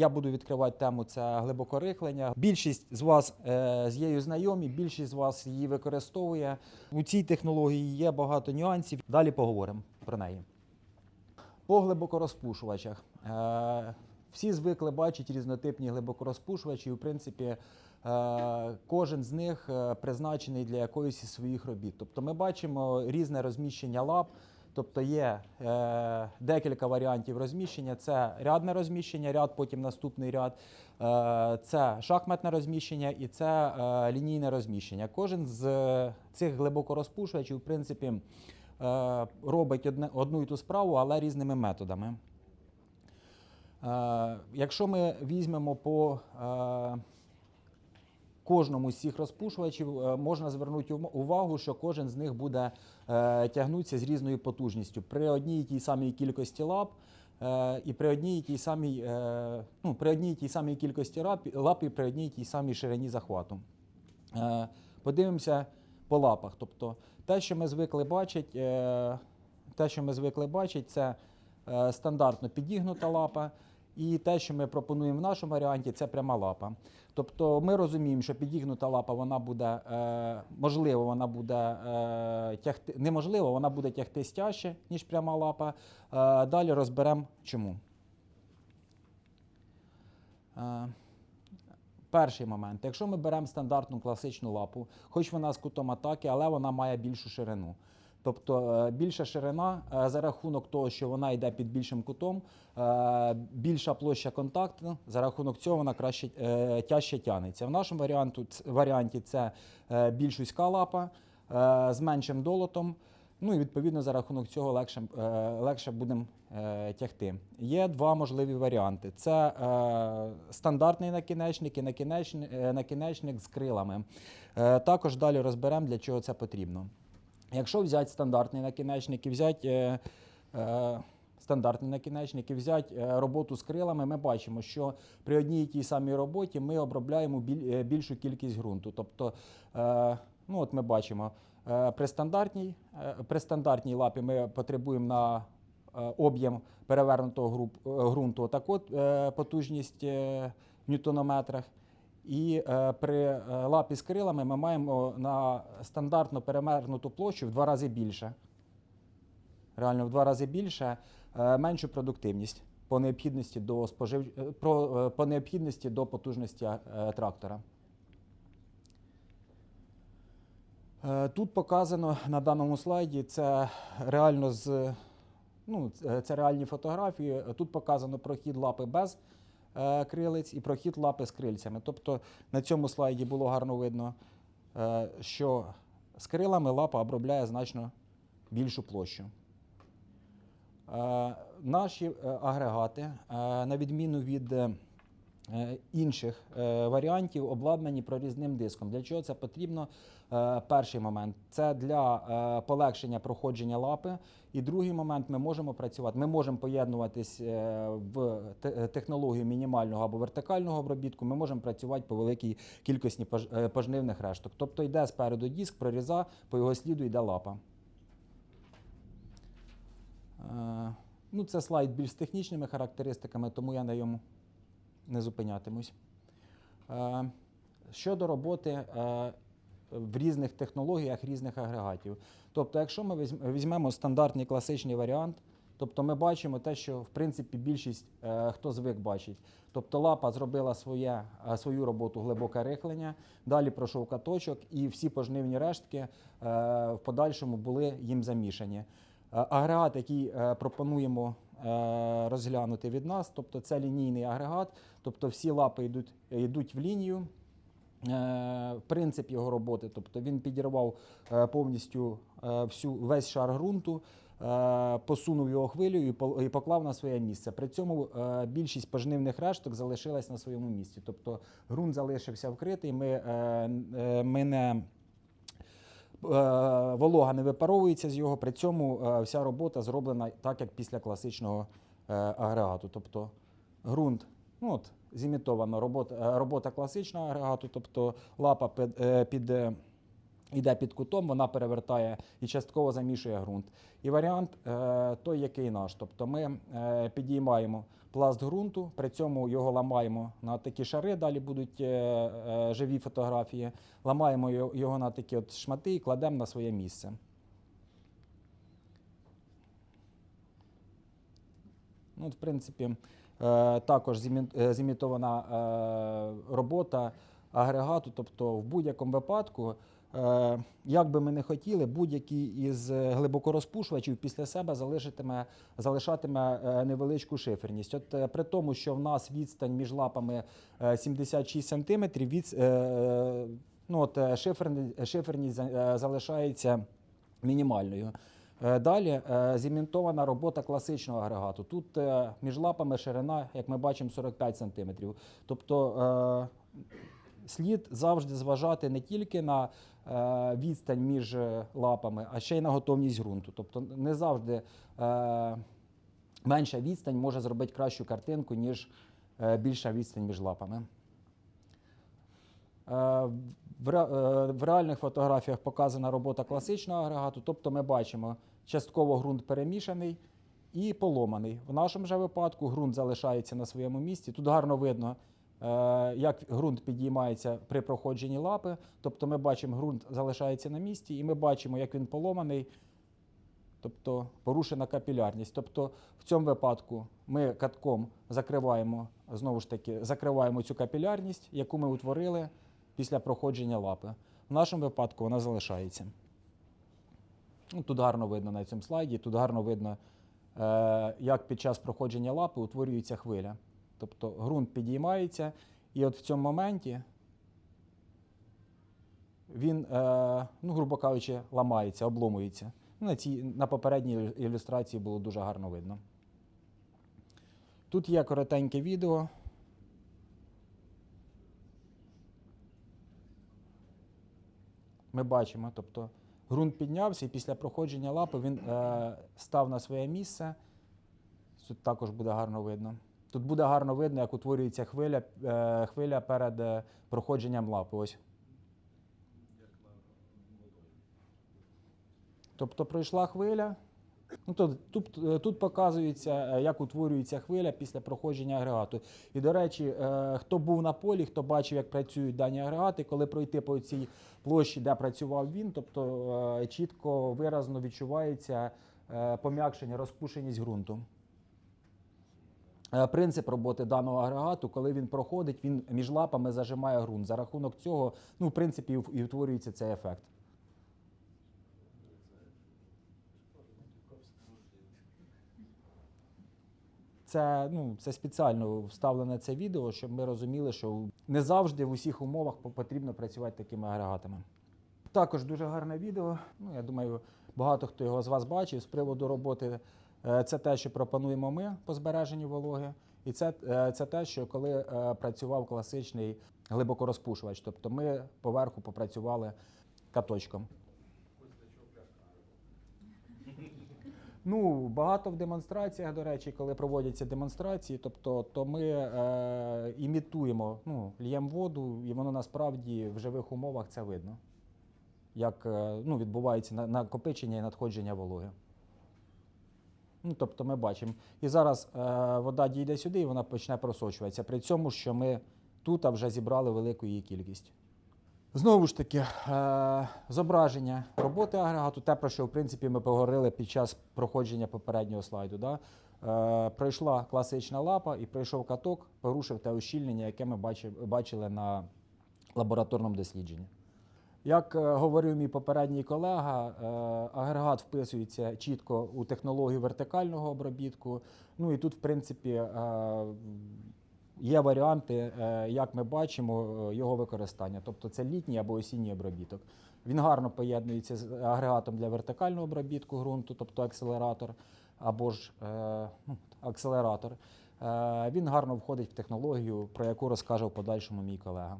Я буду відкривати тему це глибокорихлення. Більшість з вас е, з нею знайомі, більшість з вас її використовує. У цій технології є багато нюансів. Далі поговоримо про неї. По глибокорозпушувачах. Е, всі звикли бачити різнотипні глибокорозпушувачі. В принципі, е, кожен з них призначений для якоїсь із своїх робіт. Тобто ми бачимо різне розміщення лап. Тобто є е, декілька варіантів розміщення. Це рядне розміщення, ряд, потім наступний ряд, е, це шахматне розміщення і це е, лінійне розміщення. Кожен з е, цих глибокорозпушувачів, в принципі, е, робить одне, одну і ту справу, але різними методами. Е, якщо ми візьмемо по е, кожному з цих розпушувачів, е, можна звернути увагу, що кожен з них буде е, тягнутися з різною потужністю при одній і тій самій кількості лап. е, І при одній і тій самій, ну, при одній і тій самій кількості лап, і при одній і тій самій ширині захвату. Подивимося по лапах. Тобто те, що ми звикли бачити, те, що ми звикли бачити, це стандартно підігнута лапа. І те, що ми пропонуємо в нашому варіанті, це пряма лапа. Тобто ми розуміємо, що підігнута лапа вона буде, е, можливо, вона буде е, тягти, неможливо, вона буде тягти тяжче, ніж пряма лапа. Е, далі розберемо чому. Е, Перший момент. Якщо ми беремо стандартну класичну лапу, хоч вона з кутом атаки, але вона має більшу ширину. Тобто е, більша ширина е, за рахунок того, що вона йде під більшим кутом, е, більша площа контакту, за рахунок цього вона краще тяжче тягнеться. В нашому варіанту, варіанті це більш вузька лапа з меншим долотом. Ну і відповідно за рахунок цього легше, легше будемо тягти. Є два можливі варіанти: це стандартний накінечник і накінечник, накінечник з крилами. Також далі розберемо, для чого це потрібно. Якщо взяти стандартний накінечник і взяти. Е, е, Стандартний накінечник і взяти е, роботу з крилами, ми бачимо, що при одній і тій самій роботі ми обробляємо е, більшу кількість ґрунту. Тобто, е, ну от ми бачимо, е, при стандартній, е, при стандартній лапі ми потребуємо на об'єм перевернутого ґрунту таку от, е, потужність е, в ньютонометрах. І е, при е, лапі з крилами ми маємо на стандартно перевернуту площу в два рази більше. Реально в два рази більше, е, меншу продуктивність по необхідності до спожив... по необхідності до потужності трактора. Тут показано на даному слайді це реально з ну, це реальні фотографії. Тут показано прохід лапи без е, крилиць і прохід лапи з крильцями. Тобто на цьому слайді було гарно видно, е, що з крилами лапа обробляє значно більшу площу. Е, Наші агрегати, на відміну від інших е, варіантів, обладнані прорізним диском. Для чого це потрібно? Е, Перший момент це для е, полегшення проходження лапи. І другий момент ми можемо працювати. Ми можемо поєднуватись е, в технологію мінімального або вертикального обробітку. Ми можемо працювати по великій кількості е, пожнивних решток. Тобто йде спереду диск, проріза, по його сліду йде лапа. Е, Ну, це слайд більш з технічними характеристиками, тому я на ньому не зупинятимусь. Е, Щодо роботи е, в різних технологіях різних агрегатів. Тобто, якщо ми візьмемо стандартний класичний варіант, тобто ми бачимо те, що в принципі більшість е, хто звик бачить. Тобто лапа зробила своє, свою роботу глибоке рихлення, далі пройшов каточок, і всі пожнивні рештки в подальшому були їм замішані. Агрегат, який пропонуємо розглянути від нас, тобто це лінійний агрегат, тобто всі лапи йдуть, йдуть в лінію. Е, Принцип його роботи, тобто він підірвав е, повністю е, всю, весь шар ґрунту, е, посунув його хвилею і по- і поклав на своє місце. При цьому е, більшість пожнивних решток залишилась на своєму місці. Тобто ґрунт залишився вкритий, ми, е, е, ми не е, волога не випаровується з його, при цьому е, вся робота зроблена так, як після класичного е, агрегату. Тобто ґрунт, ну от, зімітована робота, е, робота класичного агрегату, тобто лапа під, е, під е, йде під кутом, вона перевертає і частково замішує ґрунт. І варіант е, той, який наш. Тобто ми е, підіймаємо пласт ґрунту, при цьому його ламаємо на такі шари, далі будуть е, е, живі фотографії. Ламаємо його- на такі от шмати і кладемо на своє місце. Ну, в принципі, е, також е, зімітована е, робота агрегату, тобто в будь-якому випадку, як би ми не хотіли, будь-який із е, глибокорозпушувачів після себе залишатиме, залишатиме е, невеличку шиферність. От е, при тому, що в нас відстань між лапами е, 76 см, від, е, е, ну, от, е, шиферні- шиферність е, залишається мінімальною. Е, Далі е, зімінтована робота класичного агрегату. Тут е, між лапами ширина, як ми бачимо, 45 см. Тобто е, слід завжди зважати не тільки на е, відстань між лапами, а ще й на готовність ґрунту. Тобто не завжди е, менша відстань може зробити кращу картинку, ніж е, більша відстань між лапами. В, ре- в реальних фотографіях показана робота класичного агрегату, тобто ми бачимо частково ґрунт перемішаний і поломаний. В нашому же випадку ґрунт залишається на своєму місці. Тут гарно видно, як ґрунт підіймається при проходженні лапи. Тобто ми бачимо, ґрунт залишається на місці, і ми бачимо, як він поломаний, тобто порушена капілярність. Тобто в цьому випадку ми катком закриваємо, знову ж таки, закриваємо цю капілярність, яку ми утворили після проходження лапи. В нашому випадку вона залишається. Ну, тут гарно видно на цьому слайді, тут гарно видно, е, як під час проходження лапи утворюється хвиля. Тобто ґрунт підіймається, і от в цьому моменті він, е, ну, грубо кажучи, ламається, обломується. Ну, На, цій, на попередній ілюстрації було дуже гарно видно. Тут є коротеньке відео. Ми бачимо, тобто ґрунт піднявся, і після проходження лапи він е, став на своє місце. Тут також буде гарно видно. Тут буде гарно видно, як утворюється хвиля, е, хвиля перед е, проходженням лапи. Ось. Тобто пройшла хвиля. Ну, то, тут, е, тут показується, як утворюється хвиля після проходження агрегату. І, до речі, хто був на полі, хто бачив, як працюють дані агрегати, коли пройти по цій площі, де працював він, тобто чітко виразно відчувається пом'якшення, розпушеність ґрунту. Е, Принцип роботи даного агрегату, коли він проходить, він між лапами зажимає ґрунт. За рахунок цього, ну, в принципі, і утворюється цей ефект. Це, ну, це спеціально вставлене це відео, щоб ми розуміли, що не завжди в усіх умовах потрібно працювати такими агрегатами. Також дуже гарне відео. Ну, я думаю, багато хто його з вас бачив з приводу роботи. Е, Це те, що пропонуємо ми по збереженню вологи. І це, е, це те, що коли е, працював класичний глибокорозпушувач. Тобто ми поверху попрацювали каточком. Ну, багато в демонстраціях, до речі, коли проводяться демонстрації, тобто, то ми е, імітуємо, ну, л'ємо воду, і воно насправді в живих умовах це видно, як е, ну, відбувається на- накопичення і надходження вологи. Ну, тобто ми бачимо. І зараз е, вода дійде сюди і вона почне просочуватися. При цьому, що ми тут вже зібрали велику її кількість. Знову ж таки, е, зображення роботи агрегату, те, про що в принципі ми поговорили під час проходження попереднього слайду. Да? Е, пройшла класична лапа і пройшов каток, порушив те ущільнення, яке ми бачили на лабораторному дослідженні. Як е, говорив мій попередній колега, е, агрегат вписується чітко у технологію вертикального обробітку. Ну і тут, в принципі, е, є варіанти, як ми бачимо, його використання. Тобто це літній або осінній обробіток. Він гарно поєднується з агрегатом для вертикального обробітку ґрунту, тобто акселератор або ж ну, акселератор. Він гарно входить в технологію, про яку розкаже в подальшому мій колега.